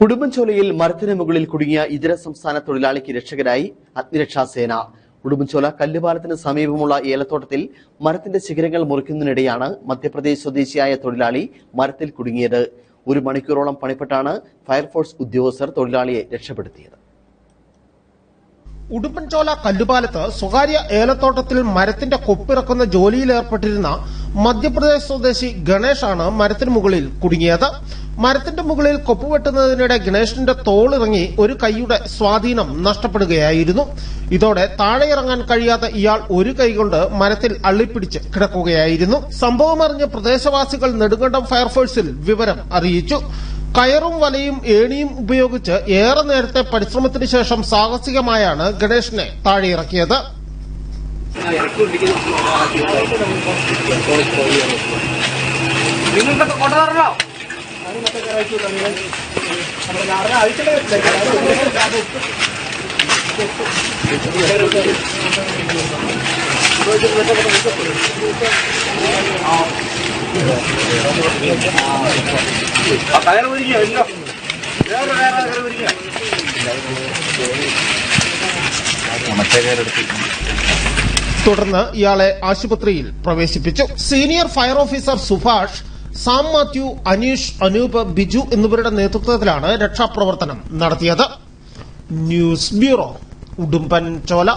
ഉടുമ്പൻചോലയിൽ മരത്തിന് മുകളിൽ കുടുങ്ങിയ ഇതര സംസ്ഥാന തൊഴിലാളിക്ക് രക്ഷകരായി അഗ്നിരക്ഷാസേന ഉടുമ്പൻചോല കല്ലുപാലത്തിന് സമീപമുള്ള ഏലത്തോട്ടത്തിൽ മരത്തിന്റെ ശിഖരങ്ങൾ മുറിക്കുന്നതിനിടെയാണ് മധ്യപ്രദേശ് സ്വദേശിയായ തൊഴിലാളി മരത്തിൽ കുടുങ്ങിയത്. ഒരു മണിക്കൂറോളം പണിപ്പെട്ടാണ് ഫയർഫോഴ്സ് ഉദ്യോഗസ്ഥർ തൊഴിലാളിയെ രക്ഷപ്പെടുത്തിയത്. ഉടുമ്പൻചോല കല്ലുപാലത്ത് സ്വകാര്യ ഏലത്തോട്ടത്തിൽ മരത്തിന്റെ കൊപ്പിറക്കുന്ന ജോലിയിൽ ഏർപ്പെട്ടിരുന്ന മധ്യപ്രദേശ് സ്വദേശി ഗണേഷാണ് മരത്തിന് മുകളിൽ കുടുങ്ങിയത്. മരത്തിന്റെ മുകളിൽ കൊപ്പുവെട്ടുന്നതിനിടെ ഗണേശന്റെ തോളിറങ്ങി ഒരു കൈയുടെ സ്വാധീനം നഷ്ടപ്പെടുകയായിരുന്നു. ഇതോടെ താഴെ ഇറങ്ങാൻ കഴിയാതെ ഇയാൾ ഒരു കൈകൊണ്ട് മരത്തിൽ അള്ളിപ്പിടിച്ച് കിടക്കുകയായിരുന്നു. സംഭവമറിഞ്ഞ് പ്രദേശവാസികൾ നെടുങ്കണ്ടം ഫയർഫോഴ്സിൽ വിവരം അറിയിച്ചു. കയറും വലയും ഏണിയും ഉപയോഗിച്ച് ഏറെ നേരത്തെ പരിശ്രമത്തിന് ശേഷം സാഹസികമായാണ് ഗണേഷിനെ താഴെയിറക്കിയത്. നിങ്ങൾക്ക് കൊണ്ടുവരണോ? കയറ് പിടിക്കുക ഇല്ലോ വേറെ വേറെ കയറ് തുടർന്ന് ഇയാളെ ആശുപത്രിയിൽ പ്രവേശിപ്പിച്ചു. Senior fire officer Subhash Sam Mathew Aneesh Anoop Biju എന്നിവരുടെ നേതൃത്വത്തിലാണ് രക്ഷാപ്രവർത്തനം നടത്തിയത്. News bureau Udumbanchola.